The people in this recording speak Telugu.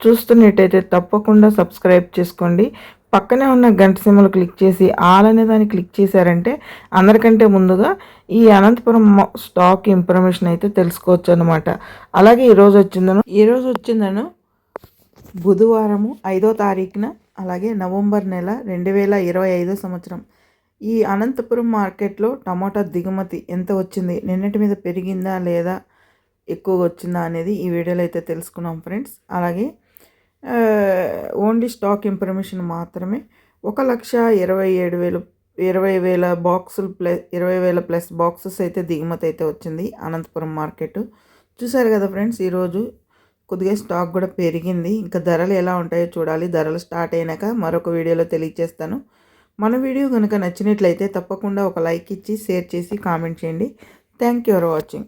చూస్తున్నట్టయితే తప్పకుండా సబ్స్క్రైబ్ చేసుకోండి. పక్కనే ఉన్న గంట సింబల్ క్లిక్ చేసి ఆల్ అనే దాన్ని క్లిక్ చేశారంటే అందరికంటే ముందుగా ఈ అనంతపురం స్టాక్ ఇన్ఫర్మేషన్ అయితే తెలుసుకోవచ్చు అనమాట అలాగే ఈరోజు వచ్చిందను ఈరోజు వచ్చిందను బుధవారము ఐదో తారీఖున అలాగే నవంబర్ నెల రెండు వేల ఇరవై ఐదో సంవత్సరం. ఈ అనంతపురం మార్కెట్లో టమాటా దిగుమతి ఎంత వచ్చింది నిన్నటి మీద పెరిగిందా లేదా ఎక్కువగా వచ్చిందా అనేది ఈ వీడియోలో అయితే తెలుసుకున్నాం ఫ్రెండ్స్. అలాగే ఓన్లీ స్టాక్ ఇన్ఫర్మేషన్ మాత్రమే. ఒక లక్ష ఇరవై ఏడు వేలు ఇరవై వేల బాక్సులు ప్లస్ ఇరవై వేల ప్లస్ బాక్సెస్ అయితే దిగుమతి అయితే వచ్చింది అనంతపురం మార్కెట్. చూసారు కదా ఫ్రెండ్స్ ఈరోజు కొద్దిగా స్టాక్ కూడా పెరిగింది. ఇంకా ధరలు ఎలా ఉంటాయో చూడాలి. ధరలు స్టార్ట్ అయినాక మరొక వీడియోలో తెలియజేస్తాను. మన వీడియో కనుక నచ్చినట్లయితే తప్పకుండా ఒక లైక్ ఇచ్చి షేర్ చేసి కామెంట్ చేయండి. Thank you for watching.